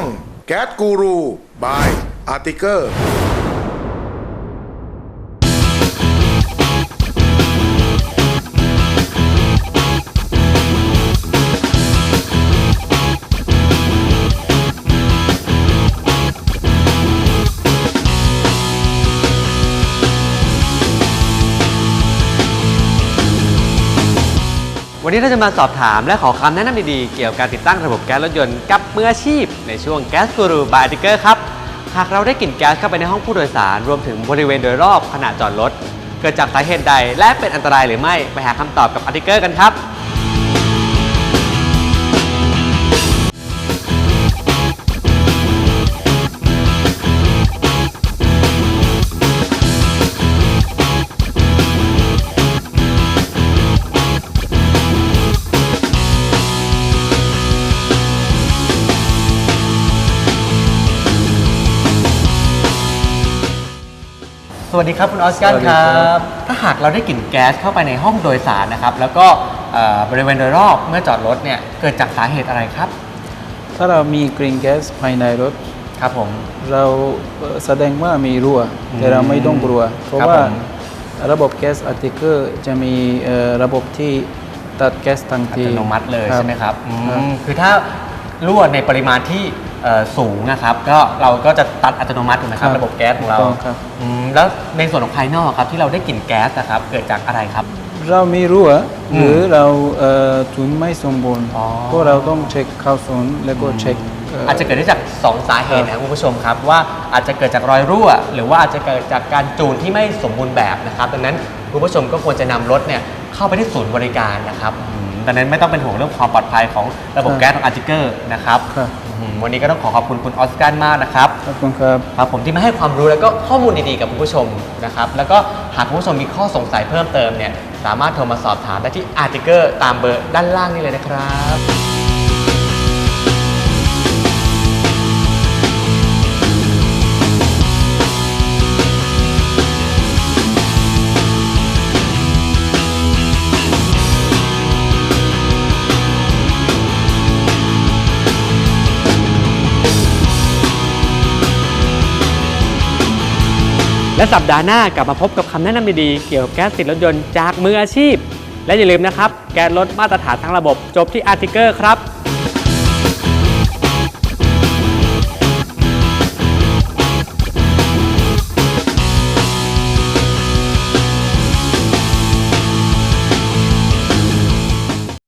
งแก๊สกูรูบายอาร์ติเกอร์ วันนี้เราจะมาสอบถามและขอคำแนะนำดีๆ เกี่ยวกับการติดตั้งระบบแก๊สรถยนต์กับมืออาชีพ ในช่วงแก๊สกูรูบายติเกอร์ครับ หากเราได้กลิ่นแก๊สเข้าไปในห้องผู้โดยสาร รวมถึงบริเวณโดยรอบขณะจอดรถ เกิดจากสาเหตุใดและเป็นอันตรายหรือไม่ไปหาคำตอบกับอาร์ติเกอร์กันครับ สวัสดีครับคุณออสการ์สวัสดีคครัรับบถ้าหากเราได้กลิ่นแก๊สเข้าไปในห้องโดยสารนะครับ แล้วก็เอ่อบริเวณโดยรอบเมื่อจอดรถเนี่ยเกิดจากสาเหตุอะไรครับ ถ้าเรามีกรีนแก๊สภายในรถครับผมเราเอ่อแสดงว่ามีรั่ว แต่เราไม่ต้องกลัว เพราะครับว่าผมระบบแก๊สอัติเกอร์จะมีเอ่อระบบที่ตัดแก๊สทันอัทีตโนมัติเลยใช่ไหมครับอืมครับ คือถ้ารั่วในปริมาณที่ เอ่อสูงนะครับก็เราก็จะตัดอัตโนมัติถูกไหมครับครับระบบแก๊สของเราถูกต้องครับ อืมแล้วในส่วนของภายนอกครับที่เราได้กลิ่นแก๊สนะครับเกิดจากอะไรครับ เรามีรั่วอืมหรือเราเอ่อทุนไม่สมบูรณ์อ๋อ ก็เราต้องเช็คเข้าศูนย์แล้วก็เช็คเอาจจะเกิดได้จาก2สาเหตุนะครับคุณผู้ชมครับว่าอาจจะเกิดจากรอยรั่ว หรือว่าอาจจะเกิดจากการจูนที่ไม่สมบูรณ์แบบนะครับดังนั้นคุณผู้ชมก็ควรจะนำรถเนี่ยเข้าไปที่ศูนย์บริการนะครับอืมดังนั้นไม่ต้องเป็นห่วงเรื่องความปลอดภัยของระบบครับแก๊สของอาร์ติเกอร์นะครับครับอืมวันนี้ก็ต้องขอขอบคุณคุณออสการ์มากนะครับ ขอบคุณครับ ครับผมที่มาให้ความรู้แล้วก็ข้อมูลดีๆกับคุณผู้ชมนะครับ แล้วก็หากคุณผู้ชมมีข้อสงสัยเพิ่มเติมเนี่ย สามารถโทรมาสอบถามได้ที่อาร์ติเกอร์ตามเบอร์ด้านล่างนี่เลยนะครับ และสัปดาห์หน้ากลับมาพบกับคำแนะนำดีๆ เกี่ยวกับแก๊สติดรถยนต์จากมืออาชีพ และอย่าลืมนะครับ แก๊สรถมาตรฐานทั้งระบบจบที่อาร์ติเกอร์ครับ